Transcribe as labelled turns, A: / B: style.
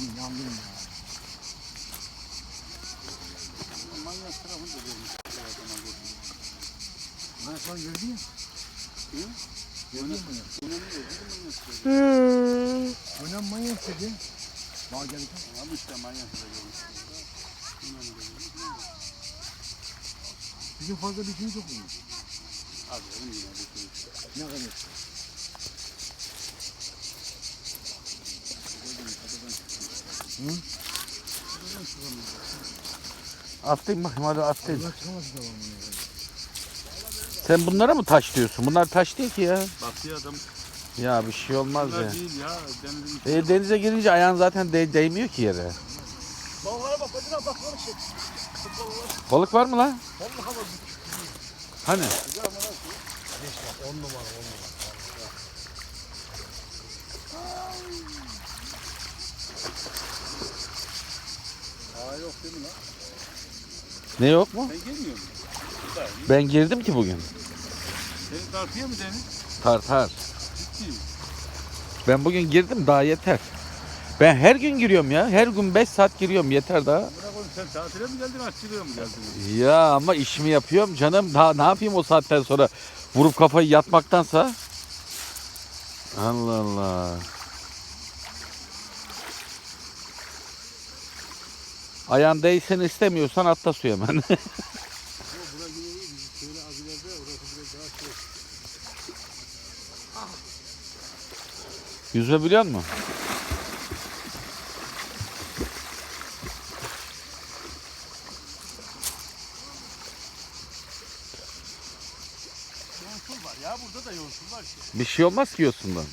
A: Yandım ya.
B: Manyak tarafını da görmüş.
A: Ben sana gördüm ya.
B: Hı?
A: Gördün mü?
B: Önemli değil. Bizim manyak.
C: Hmm.
A: Önem manyak dedi. Daha geldi.
B: Ama işte manyak tarafı görmüş.
A: Bizim fazla bitimi çok mu?
B: Hadi oğlum yine bekliyoruz.
A: Ne kadar? Hı?
C: Atlayayım bakayım hadi atlayayım. Sen bunlara mı taş diyorsun? Bunlar taş değil ki ya.
B: Bak ya adam.
C: Ya bir şey olmaz
B: Bunlar
C: ya.
B: değil ya. Denizin
C: E, denize girince ayağın zaten de- değmiyor ki yere.
A: Balıklara bak, hadi lan bak balık şey.
C: Balık var mı lan?
A: Vallahi bak.
C: Hani?
A: On numara, on numara.
B: Yok değil mi lan?
C: Ne yok mu?
B: Sen gelmiyor musun?
C: Ben girdim ki bugün.
B: Seni tartıyor mu Deniz?
C: Tartar.
B: Ciddi.
C: Ben bugün girdim daha yeter. Ben her gün giriyorum ya. Her gün 5 saat giriyorum yeter daha.
B: Bırak oğlum sen tatile mi geldin aççılığa mı geldin?
C: Ya ama işimi yapıyorum canım. Daha ne yapayım o saatten sonra vurup kafayı yatmaktansa. Allah Allah. Ayağın değsin istemiyorsan atla suya hemen. Yüzme biliyor musun?
B: Yonsul var ya burada da yonsul var ki.
C: Bir şey olmaz ki yosundan.